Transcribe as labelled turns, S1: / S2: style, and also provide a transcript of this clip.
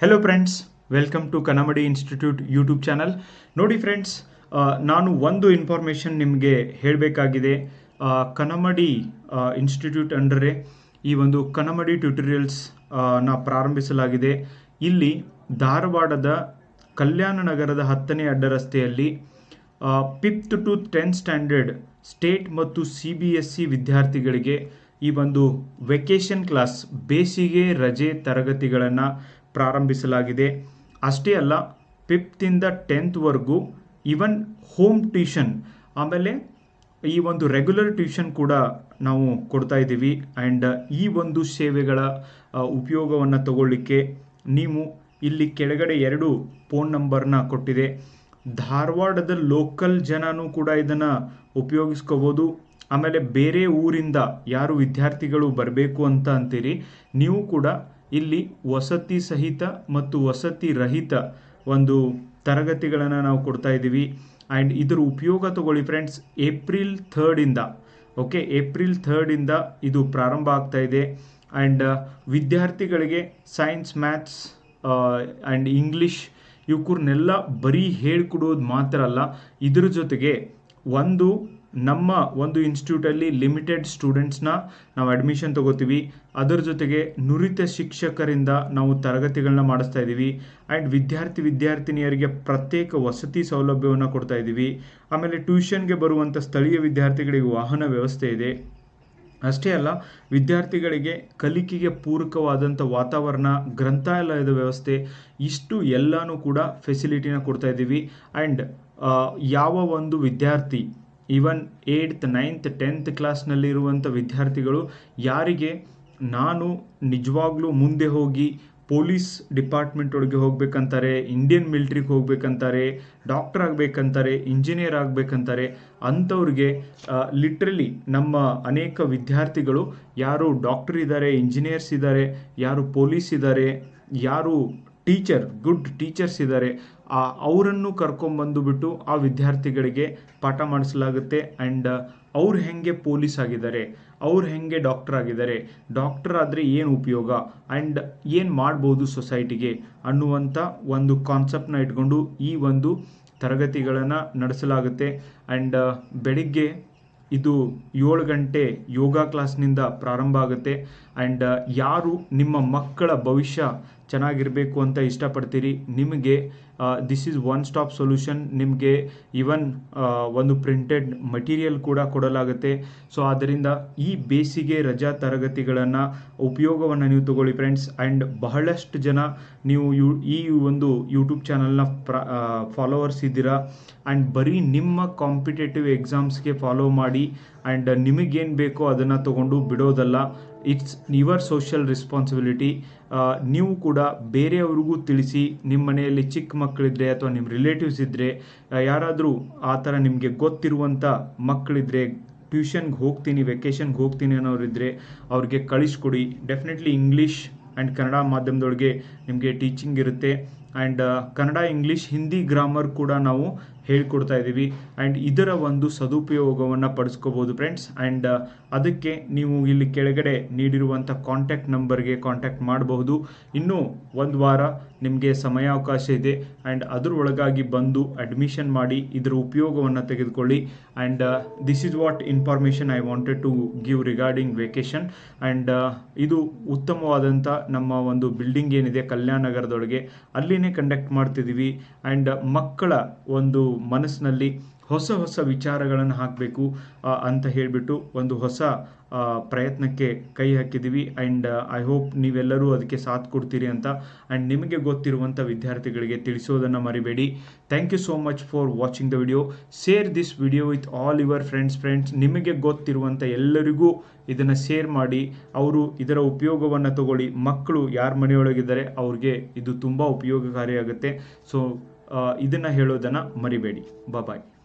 S1: Hello friends welcome to Kanamadi institute YouTube channel ನೋಡಿ friends ನಾನು ಒಂದು ಇನ್ಫಾರ್ಮೇಷನ್ ನಿಮಗೆ ಹೇಳಬೇಕಾಗಿದೆ. ಕನಮಡಿ ಇನ್ಸ್ಟಿಟ್ಯೂಟ್ ಅಂಡರೆ ಈ ಒಂದು ಕನಮಡಿ ಟ್ಯೂಟೋರಿಯಲ್ಸ್ನ ಪ್ರಾರಂಭಿಸಲಾಗಿದೆ. ಇಲ್ಲಿ ಧಾರವಾಡದ ಕಲ್ಯಾಣ ನಗರದ ಹತ್ತನೇ ಅಡ್ಡ ರಸ್ತೆಯಲ್ಲಿ fifth to tenth standard state ಮತ್ತು ಸಿ ಬಿ ಎಸ್ ಸಿ ವಿದ್ಯಾರ್ಥಿಗಳಿಗೆ ಈ ಒಂದು ವೆಕೇಷನ್ ಕ್ಲಾಸ್ ಬೇಸಿಗೆ ರಜೆ ತರಗತಿಗಳನ್ನು ಪ್ರಾರಂಭಿಸಲಾಗಿದೆ. ಅಷ್ಟೇ ಅಲ್ಲ ಫಿಫ್ತಿಂದ ಟೆಂತ್ವರೆಗೂ ಈವನ್ ಹೋಮ್ ಟ್ಯೂಷನ್, ಆಮೇಲೆ ಈ ಒಂದು ರೆಗ್ಯುಲರ್ ಟ್ಯೂಷನ್ ಕೂಡ ನಾವು ಕೊಡ್ತಾ ಇದ್ದೀವಿ. ಆ್ಯಂಡ್ ಈ ಒಂದು ಸೇವೆಗಳ ಉಪಯೋಗವನ್ನು ತಗೊಳ್ಳಿಕ್ಕೆ ನೀವು ಇಲ್ಲಿ ಕೆಳಗಡೆ ಎರಡು ಫೋನ್ ನಂಬರ್ನ ಕೊಟ್ಟಿದೆ. ಧಾರವಾಡದ ಲೋಕಲ್ ಜನನೂ ಕೂಡ ಇದನ್ನು ಉಪಯೋಗಿಸ್ಕೋಬೋದು. ಆಮೇಲೆ ಬೇರೆ ಊರಿಂದ ಯಾರು ವಿದ್ಯಾರ್ಥಿಗಳು ಬರಬೇಕು ಅಂತ ಅಂತೀರಿ, ನೀವು ಕೂಡ ಇಲ್ಲಿ ವಸತಿ ಸಹಿತ ಮತ್ತು ವಸತಿ ರಹಿತ ಒಂದು ತರಗತಿಗಳನ್ನು ನಾವು ಕೊಡ್ತಾ ಇದ್ದೀವಿ. ಆ್ಯಂಡ್ ಇದರ ಉಪಯೋಗ ತಗೊಳ್ಳಿ ಫ್ರೆಂಡ್ಸ್ ಏಪ್ರಿಲ್ ಥರ್ಡಿಂದ ಓಕೆ ಏಪ್ರಿಲ್ ಥರ್ಡಿಂದ ಇದು ಪ್ರಾರಂಭ ಆಗ್ತಾ ಇದೆ. ಆ್ಯಂಡ್ ವಿದ್ಯಾರ್ಥಿಗಳಿಗೆ ಸೈನ್ಸ್ ಮ್ಯಾಥ್ಸ್ ಆ್ಯಂಡ್ ಇಂಗ್ಲೀಷ್ ಇವ್ಕೂರ್ನೆಲ್ಲ ಬರೀ ಹೇಳ್ಕೊಡೋದು ಮಾತ್ರ ಅಲ್ಲ, ಇದ್ರ ಜೊತೆಗೆ ಒಂದು ನಮ್ಮ ಒಂದು ಇನ್ಸ್ಟಿಟ್ಯೂಟಲ್ಲಿ ಲಿಮಿಟೆಡ್ ಸ್ಟೂಡೆಂಟ್ಸ್ನ ನಾವು ಅಡ್ಮಿಷನ್ ತಗೋತೀವಿ. ಅದರ ಜೊತೆಗೆ ನುರಿತ ಶಿಕ್ಷಕರಿಂದ ನಾವು ತರಗತಿಗಳನ್ನ ಮಾಡಿಸ್ತಾ ಇದ್ದೀವಿ. ಆ್ಯಂಡ್ ವಿದ್ಯಾರ್ಥಿ ವಿದ್ಯಾರ್ಥಿನಿಯರಿಗೆ ಪ್ರತ್ಯೇಕ ವಸತಿ ಸೌಲಭ್ಯವನ್ನು ಕೊಡ್ತಾ ಇದ್ದೀವಿ. ಆಮೇಲೆ ಟ್ಯೂಷನ್ಗೆ ಬರುವಂಥ ಸ್ಥಳೀಯ ವಿದ್ಯಾರ್ಥಿಗಳಿಗೆ ವಾಹನ ವ್ಯವಸ್ಥೆ ಇದೆ. ಅಷ್ಟೇ ಅಲ್ಲ, ವಿದ್ಯಾರ್ಥಿಗಳಿಗೆ ಕಲಿಕೆಗೆ ಪೂರಕವಾದಂಥ ವಾತಾವರಣ, ಗ್ರಂಥಾಲಯದ ವ್ಯವಸ್ಥೆ, ಇಷ್ಟು ಎಲ್ಲನೂ ಕೂಡ ಫೆಸಿಲಿಟಿನ ಕೊಡ್ತಾ ಇದ್ದೀವಿ. ಆ್ಯಂಡ್ ಯಾವ ಒಂದು ವಿದ್ಯಾರ್ಥಿ ಈವನ್ ಏಯ್ತ್ ನೈನ್ತ್ ಟೆಂತ್ ಕ್ಲಾಸ್ನಲ್ಲಿರುವಂಥ ವಿದ್ಯಾರ್ಥಿಗಳು ಯಾರಿಗೆ ನಾನು ನಿಜವಾಗ್ಲೂ ಮುಂದೆ ಹೋಗಿ ಪೊಲೀಸ್ ಡಿಪಾರ್ಟ್ಮೆಂಟ್ ಒಳಗೆ ಹೋಗ್ಬೇಕಂತಾರೆ ಇಂಡಿಯನ್ ಮಿಲ್ಟ್ರಿಗೆ ಹೋಗ್ಬೇಕಂತಾರೆ ಡಾಕ್ಟರ್ ಆಗಬೇಕಂತಾರೆ ಇಂಜಿನಿಯರ್ ಆಗಬೇಕಂತಾರೆ, ಅಂಥವ್ರಿಗೆ ಲಿಟ್ರಲಿ ನಮ್ಮ ಅನೇಕ ವಿದ್ಯಾರ್ಥಿಗಳು ಯಾರು ಡಾಕ್ಟರ್ ಇದ್ದಾರೆ ಇಂಜಿನಿಯರ್ಸ್ ಇದ್ದಾರೆ, ಯಾರು ಪೊಲೀಸ್ ಇದ್ದಾರೆ, ಯಾರು ಟೀಚರ್, ಗುಡ್ ಟೀಚರ್ಸ್ ಇದ್ದಾರೆ ಆ ಅವರನ್ನು ಕರ್ಕೊಂಬಂದು ಬಿಟ್ಟು ಆ ವಿದ್ಯಾರ್ಥಿಗಳಿಗೆ ಪಾಠ ಮಾಡಿಸಲಾಗುತ್ತೆ. ಆ್ಯಂಡ್ ಅವ್ರು ಹೆಂಗೆ ಪೊಲೀಸ್ ಆಗಿದ್ದಾರೆ, ಅವ್ರು ಹೆಂಗೆ ಡಾಕ್ಟರ್ ಆಗಿದ್ದಾರೆ, ಡಾಕ್ಟರ್ ಆದರೆ ಏನು ಉಪಯೋಗ ಆ್ಯಂಡ್ ಏನು ಮಾಡ್ಬೋದು ಸೊಸೈಟಿಗೆ ಅನ್ನುವಂಥ ಒಂದು ಕಾನ್ಸೆಪ್ಟ್ನ ಇಟ್ಕೊಂಡು ಈ ಒಂದು ತರಗತಿಗಳನ್ನು ನಡೆಸಲಾಗುತ್ತೆ. ಆ್ಯಂಡ್ ಬೆಳಿಗ್ಗೆ ಇದು ಏಳು ಗಂಟೆ ಯೋಗ ಕ್ಲಾಸ್ನಿಂದ ಪ್ರಾರಂಭ ಆಗುತ್ತೆ. ಆ್ಯಂಡ್ ಯಾರು ನಿಮ್ಮ ಮಕ್ಕಳ ಭವಿಷ್ಯ ಚೆನ್ನಾಗಿರಬೇಕು ಅಂತ ಇಷ್ಟಪಡ್ತೀರಿ? ನಿಮಗೆ this is one stop solution ನಿಮಗೆ ಇವನ್ ಒಂದು ಪ್ರಿಂಟೆಡ್ ಮಟೀರಿಯಲ್ ಕೂಡ ಕೊಡಲಾಗುತ್ತೆ. ಸೊ ಆದ್ದರಿಂದ ಈ ಬೇಸಿಗೆ ರಜಾ ತರಗತಿಗಳನ್ನು ಉಪಯೋಗವನ್ನು ನೀವು ತಗೊಳ್ಳಿ ಫ್ರೆಂಡ್ಸ್ ಆ್ಯಂಡ್ ಬಹಳಷ್ಟು ಜನ ನೀವು ಯು, ಈ ಒಂದು ಯೂಟ್ಯೂಬ್ ಚಾನಲ್ನ ಪ್ರ ಫಾಲೋವರ್ಸ್ ಇದ್ದೀರಾ? ಆ್ಯಂಡ್ ಬರೀ ನಿಮ್ಮ ಕಾಂಪಿಟೇಟಿವ್ ಎಕ್ಸಾಮ್ಸ್ಗೆ ಫಾಲೋ ಮಾಡಿ ಆ್ಯಂಡ್ ನಿಮಗೇನು ಬೇಕೋ ಅದನ್ನು ತಗೊಂಡು ಬಿಡೋದಲ್ಲ. ಇಟ್ಸ್ ಯುವರ್ ಸೋಷಿಯಲ್ ರೆಸ್ಪಾನ್ಸಿಬಿಲಿಟಿ ನೀವು ಕೂಡ ಬೇರೆಯವ್ರಿಗೂ ತಿಳಿಸಿ ನಿಮ್ಮ ಮನೆಯಲ್ಲಿ ಚಿಕ್ಕ ಮಕ್ಕಳಿದ್ರೆ ಅಥವಾ ನಿಮ್ಮ ರಿಲೇಟಿವ್ಸ್ ಇದ್ದರೆ ಯಾರಾದರೂ ಆ ಥರ ನಿಮಗೆ ಗೊತ್ತಿರುವಂಥ ಮಕ್ಕಳಿದ್ರೆ ಟ್ಯೂಷನ್ಗೆ ಹೋಗ್ತೀನಿ ವೆಕೇಷನ್ಗೆ ಹೋಗ್ತೀನಿ ಅನ್ನೋರಿದ್ದರೆ ಅವ್ರಿಗೆ ಕಳಿಸ್ಕೊಡಿ. ಡೆಫಿನೆಟ್ಲಿ ಇಂಗ್ಲೀಷ್ ಆ್ಯಂಡ್ ಕನ್ನಡ ಮಾಧ್ಯಮದೊಳಗೆ ನಿಮಗೆ ಟೀಚಿಂಗ್ ಇರುತ್ತೆ. And Kannada English Hindi grammar ಕೂಡ ನಾವು ಹೇಳ್ಕೊಡ್ತಾ ಇದ್ದೀವಿ. ಆ್ಯಂಡ್ ಇದರ ಒಂದು ಸದುಪಯೋಗವನ್ನು ಪಡಿಸ್ಕೋಬೋದು ಫ್ರೆಂಡ್ಸ್ ಆ್ಯಂಡ್ ಅದಕ್ಕೆ ನೀವು ಇಲ್ಲಿ ಕೆಳಗಡೆ ನೀಡಿರುವಂಥ ಕಾಂಟ್ಯಾಕ್ಟ್ ನಂಬರ್ಗೆ ಕಾಂಟ್ಯಾಕ್ಟ್ ಮಾಡಬಹುದು. ಇನ್ನೂ ಒಂದು ವಾರ ನಿಮಗೆ ಸಮಯಾವಕಾಶ ಇದೆ. ಆ್ಯಂಡ್ ಅದರೊಳಗಾಗಿ ಬಂದು ಅಡ್ಮಿಷನ್ ಮಾಡಿ ಇದರ ಉಪಯೋಗವನ್ನು ತೆಗೆದುಕೊಳ್ಳಿ. And this is what information I wanted to give regarding vacation and ಇದು ಉತ್ತಮವಾದಂಥ ನಮ್ಮ ಒಂದು ಬಿಲ್ಡಿಂಗ್ ಏನಿದೆ ಕಲ್ಯಾಣ ನಗರದೊಳಗೆ ಅಲ್ಲಿನೇ ಕಂಡಕ್ಟ್ ಮಾಡ್ತಿದ್ದೀವಿ. ಆ್ಯಂಡ್ ಮಕ್ಕಳ ಒಂದು ಮನಸ್ಸಿನಲ್ಲಿ ಹೊಸ ಹೊಸ ವಿಚಾರಗಳನ್ನು ಹಾಕಬೇಕು ಅಂತ ಹೇಳಿಬಿಟ್ಟು ಒಂದು ಹೊಸ ಪ್ರಯತ್ನಕ್ಕೆ ಕೈ ಹಾಕಿದ್ದೀವಿ. ಆ್ಯಂಡ್ ಐ ಹೋಪ್ ನೀವೆಲ್ಲರೂ ಅದಕ್ಕೆ ಸಾಥ್ ಕೊಡ್ತೀರಿ ಅಂತ. ಆ್ಯಂಡ್ ನಿಮಗೆ ಗೊತ್ತಿರುವಂಥ ವಿದ್ಯಾರ್ಥಿಗಳಿಗೆ ತಿಳಿಸೋದನ್ನು ಮರಿಬೇಡಿ. Thank you so much for watching the video share this video with all your friends friends ನಿಮಗೆ ಗೊತ್ತಿರುವಂಥ ಎಲ್ಲರಿಗೂ ಇದನ್ನು ಶೇರ್ ಮಾಡಿ. ಅವರು ಇದರ ಉಪಯೋಗವನ್ನು ತಗೊಳ್ಳಿ. ಮಕ್ಕಳು ಯಾರ ಮನೆಯೊಳಗಿದ್ದಾರೆ, ಅವ್ರಿಗೆ ಇದು ತುಂಬ ಉಪಯೋಗಕಾರಿಯಾಗುತ್ತೆ. ಸೊ ಇದನ್ನು ಹೇಳೋದನ್ನು ಮರಿಬೇಡಿ. ಬಾಯ್